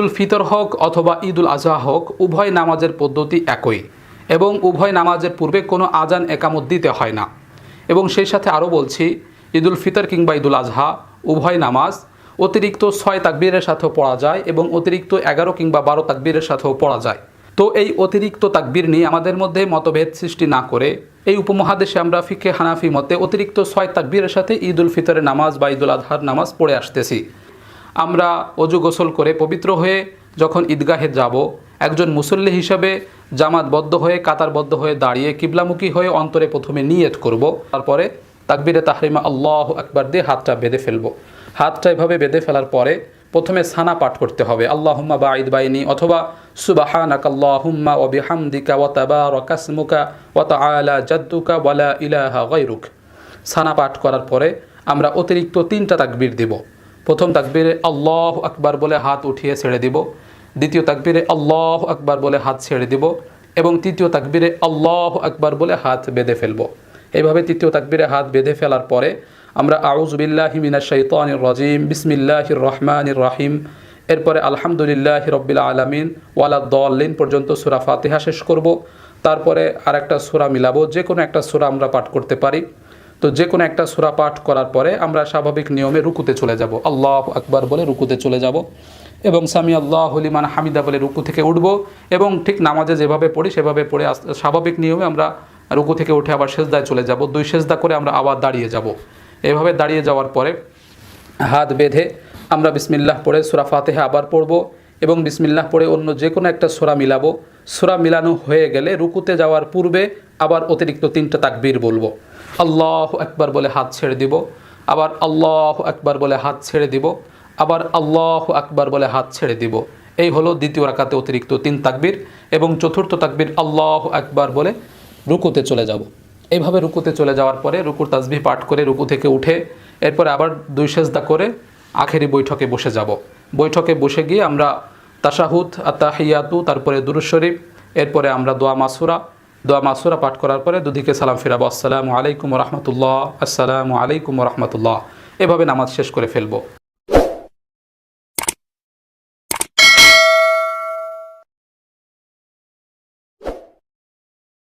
ঈদুল ফিতর হোক অথবা ঈদুল আজহা হোক, উভয় নামাজের পদ্ধতি একই এবং উভয় নামাজের পূর্বে কোনো আজান একামত দিতে হয় না। এবং সেই সাথে আরও বলছি, ঈদুল ফিতর কিংবা ঈদুল আজহা, উভয় নামাজ অতিরিক্ত ছয় তাকবীরের সাথেও পড়া যায় এবং অতিরিক্ত এগারো কিংবা বারো তাকবীরের সাথেও পড়া যায়। তো এই অতিরিক্ত তাকবীর নিয়ে আমাদের মধ্যে মতভেদ সৃষ্টি না করে এই উপমহাদেশে আমরা ফিকে হানাফি মতে অতিরিক্ত ছয় তাকবীরের সাথে ঈদুল ফিতরের নামাজ বা ঈদুল আজহার নামাজ পড়ে আসতেছি। আমরা অজু গোসল করে পবিত্র হয়ে যখন ঈদগাহে যাব, একজন মুসল্লি হিসাবে জামাতবদ্ধ হয়ে, কাতারবদ্ধ হয়ে দাঁড়িয়ে কিবলামুখী হয়ে অন্তরে প্রথমে নিয়ত করব, তারপরে তাকবিরে তাহরিমা আল্লাহ একবার দিয়ে হাতটা বেঁধে ফেলব। হাতটা এভাবে বেঁধে ফেলার পরে প্রথমে সানা পাঠ করতে হবে, আল্লাহুম্মা বা ঈদ বাইনি, অথবা সুবাহানাক আল্লাহুম্মা ও বিহামদিকা ওয়া তাবারাকাসমুকা ওয়া তাআলা জাদ্দুকা ওয়ালা ইলাহা গায়রুক। সানা পাঠ করার পরে আমরা অতিরিক্ত তিনটা তাকবির দিব। প্রথম তাকবীরে আল্লাহ আকবার বলে হাত উঠিয়ে ছেড়ে দিব, দ্বিতীয় তাকবীরে আল্লাহ আকবার বলে হাত ছেড়ে দিব এবং তৃতীয় তাকবীরে আল্লাহ আকবার বলে হাত বেঁধে ফেলব। এইভাবে তৃতীয় তাকবীরে হাত বেঁধে ফেলার পরে আমরা আউজবিল্লাহি মিনা শৈতানির রাজিম, বিসমিল্লাহির রহমানির রাহিম, এরপরে আলহামদুলিল্লাহ রব্বিল আলমিন, ওয়ালা দলিন পর্যন্ত সুরা ফাতিহা শেষ করব। তারপরে আর একটা সুরা মিলাবো যে কোনো একটা সুরা আমরা পাঠ করতে পারি। তো যে কোনো একটা সুরা পাঠ করার পরে আমরা স্বাভাবিক নিয়মে রুকুতে চলে যাব। আল্লাহ আকবার বলে রুকুতে চলে যাব। এবং সামি আল্লাহ হলিমান হামিদা বলে রুকু থেকে উঠব এবং ঠিক নামাজে যেভাবে পড়ি, সেভাবে পড়ে স্বাভাবিক নিয়মে আমরা রুকু থেকে উঠে আবার সেজদায় চলে যাব। দুই সেজদা করে আমরা আবার দাঁড়িয়ে যাব। এভাবে দাঁড়িয়ে যাওয়ার পরে হাত বেঁধে আমরা বিসমিল্লাহ পড়ে সুরা ফাতেহা আবার পড়ব। এবং বিসমিল্লাহ পড়ে অন্য যে কোনো একটা সোরা মিলাবো। সোরা মিলানো হয়ে গেলে রুকুতে যাওয়ার পূর্বে আবার অতিরিক্ত তিনটা তাকবীর বলব। আল্লাহ একবার বলে হাত ছেড়ে দিব, আবার আল্লাহ একবার বলে হাত ছেড়ে দিব, আবার আল্লাহ আকবার বলে হাত ছেড়ে দিব। এই হলো দ্বিতীয় রাকাতে অতিরিক্ত তিন তাকবীর এবং চতুর্থ তাকবীর আল্লাহ একবার বলে রুকুতে চলে যাব। এইভাবে রুকুতে চলে যাওয়ার পরে রুকুর তাসবিহ পাঠ করে রুকু থেকে উঠে এরপরে আবার দুই সেজদা করে আখেরি বৈঠকে বসে যাব। বৈঠকে বসে গিয়ে আমরা তাশাহুদ আত্মাহিয়াতু তারপরে দুরুশরীফ এরপরে আমরা দোয়া মাসুরা। দোয়া মাসুরা পাঠ করার পরে দুদিকে সালাম ফিরাবো। আসসালামু আলাইকুম রহমতুল্লাহ। আসসালামু আলাইকুম রহমতুল্লাহ। এভাবে নামাজ শেষ করে ফেলব।